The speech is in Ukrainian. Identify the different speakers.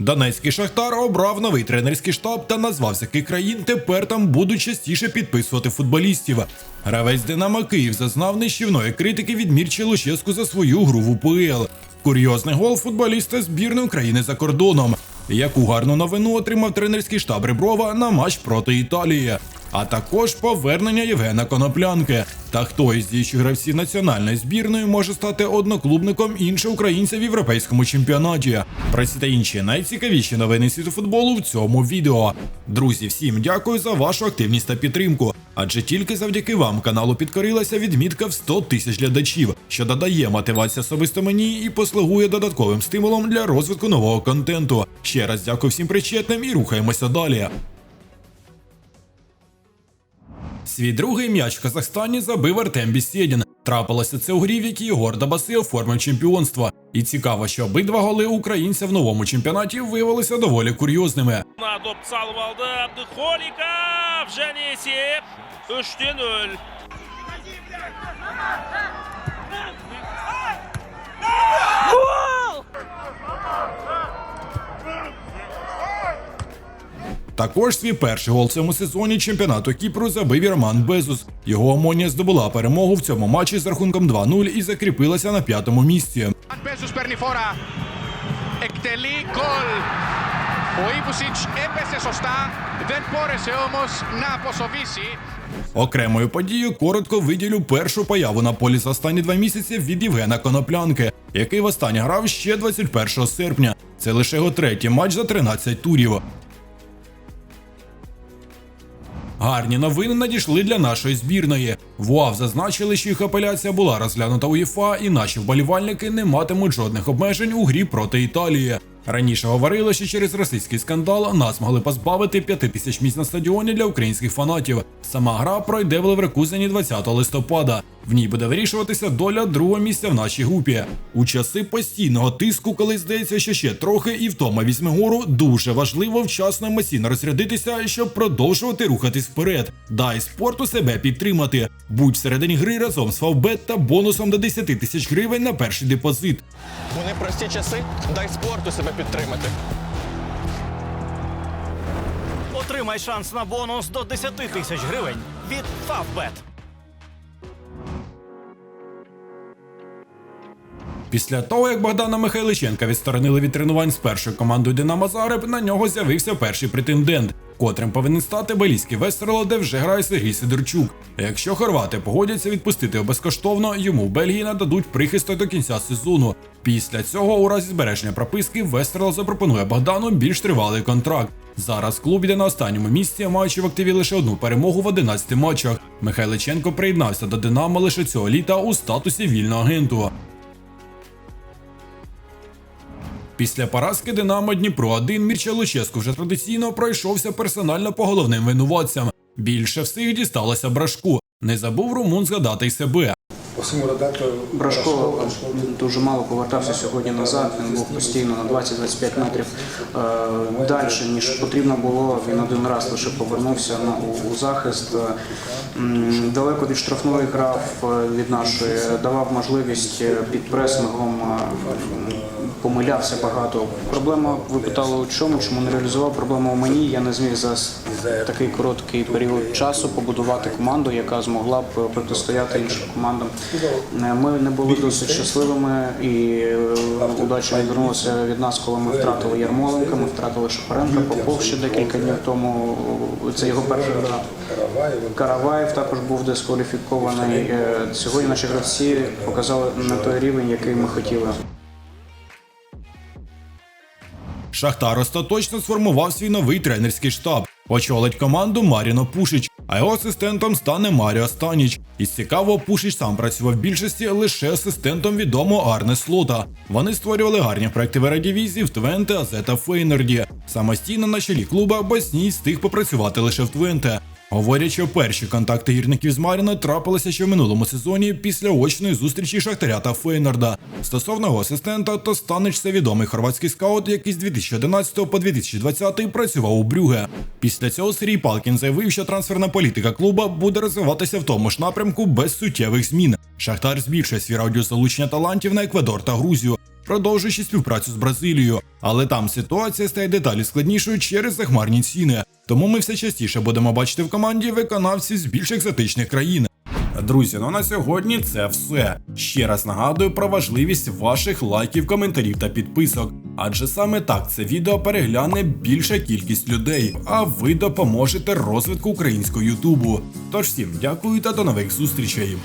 Speaker 1: Донецький Шахтар обрав новий тренерський штаб та назвав з країн тепер там будуть частіше підписувати футболістів. Гравець Динамо Київ зазнав нищівної критики від Мірчі Луческу за свою гру в УПЛ. Курйозний гол футболіста збірної України за кордоном. Яку гарну новину отримав тренерський штаб Реброва на матч проти Італії, а також повернення Євгена Коноплянки. Та хто із діючих гравців національної збірної може стати одноклубником іншого українця в європейському чемпіонаті? Про ці та інші найцікавіші новини світу футболу в цьому відео. Друзі, всім дякую за вашу активність та підтримку. Адже тільки завдяки вам каналу підкорилася відмітка в 100 тисяч глядачів, що додає мотивацію особисто мені і послугує додатковим стимулом для розвитку нового контенту. Ще раз дякую всім причетним і рухаємося далі. Свій другий м'яч в Казахстані забив Артем Бісєдін. Трапилося це у грі, в якій Єгор Дабаси оформив чемпіонство. І цікаво, що обидва голи українця в новому чемпіонаті виявилися доволі курйозними.
Speaker 2: Допты салып алды Абдыхоликов және
Speaker 1: Також свій перший гол в цьому сезоні чемпіонату Кіпру забив і Роман Безус. Його Омонія здобула перемогу в цьому матчі з рахунком 2-0 і закріпилася на п'ятому місці.
Speaker 3: Безус Перніфора. Εκτελεί γκολ. Ο Ήβουσιτς έπεσε σωστά, δεν μπόρεσε όμως να.
Speaker 1: Окремою подією коротко виділю першу появу на полі за останні два місяці від Євгена Коноплянки, який востаннє грав ще 21 серпня. Це лише його третій матч за 13 турів. Гарні новини надійшли для нашої збірної. В зазначили, що їх апеляція була розглянута УЄФА, і наші вболівальники не матимуть жодних обмежень у грі проти Італії. Раніше говорили, що через російський скандал нас могли позбавити 5 тисяч місць на стадіоні для українських фанатів. Сама гра пройде в Леверкузені 20 листопада. В ній буде вирішуватися доля другого місця в нашій групі. У часи постійного тиску, коли здається, що ще трохи і втома візьме гору, дуже важливо вчасно емоційно розрядитися, щоб продовжувати рухатись вперед. Дай спорту себе підтримати. Будь всередині гри разом з Фавбет та бонусом до 10 тисяч гривень на перший депозит.
Speaker 4: У непрості часи дай спорту себе підтримати.
Speaker 5: Отримай шанс на бонус до 10 тисяч гривень від Favbet.
Speaker 1: Після того, як Богдана Михайличенка відсторонили від тренувань з першою командою Динамо Зареб, на нього з'явився перший претендент, котрим повинен стати Белійський Вестерла, де вже грає Сергій Сидорчук. Якщо хорвати погодяться відпустити безкоштовно, йому в Бельгії нададуть прихисток до кінця сезону. Після цього, у разі збереження прописки, Вестерл запропонує Богдану більш тривалий контракт. Зараз клуб йде на останньому місці, маючи в активі лише одну перемогу в 11 матчах. Михайличенко приєднався до Динамо лише цього літа у статусі вільного агенту. Після поразки Динамо Дніпро 1 Мірча Луческу вже традиційно пройшовся персонально по головним винуватцям. Більше всіх дісталося брашку. Не забув румун згадати й себе.
Speaker 6: Брашко дуже мало повертався сьогодні назад. Він був постійно на 20-25 метрів е, далі, ніж потрібно було. Він один раз лише повернувся на у, захист. Далеко від штрафної грав е, від нашої, давав можливість е, під пресингом. Помилявся багато. Проблема ви питали у чому, чому не реалізував. Проблема у мені. Я не зміг за такий короткий період часу побудувати команду, яка змогла б протистояти іншим командам. Е, Ми не були досить щасливими і е, удача відвернулася від нас, коли ми втратили Ярмоленка, ми втратили Шапаренка, Попов ще декілька днів тому. Це його перша гра. Караваєв також був дискваліфікований. Е, Сьогодні наші гравці показали не той рівень, який ми хотіли.
Speaker 1: Шахтар остаточно сформував свій новий тренерський штаб. Очолить команду Маріно Пушич, а його асистентом стане Маріо Станіч. Із цікавого Пушич сам працював в більшості лише асистентом відомого Арне Слота. Вони створювали гарні проекти в Ередівізі в Твенте, Азета Фейнерді. Самостійно на чолі клуба Басній встиг попрацювати лише в Твенте. Говорять, що перші контакти гірників з Маріно трапилися ще в минулому сезоні після очної зустрічі Шахтаря та Фейнерда. Стосовно його асистента, то Станич це відомий хорватський скаут, який з 2011 по 2020 працював у Брюге. Після цього Сергій Палкін заявив, що трансферна політика клуба буде розвиватися в тому ж напрямку без суттєвих змін. Шахтар збільшує свій радіус залучення талантів на Еквадор та Грузію. Продовжуючи співпрацю з Бразилією. Але там ситуація стає деталі складнішою через захмарні ціни. Тому ми все частіше будемо бачити в команді виконавців з більш екзотичних країн. Друзі, ну на сьогодні це все. Ще раз нагадую про важливість ваших лайків, коментарів та підписок. Адже саме так це відео перегляне більша кількість людей, а ви допоможете розвитку українського Ютубу. Тож всім дякую та до нових зустрічей.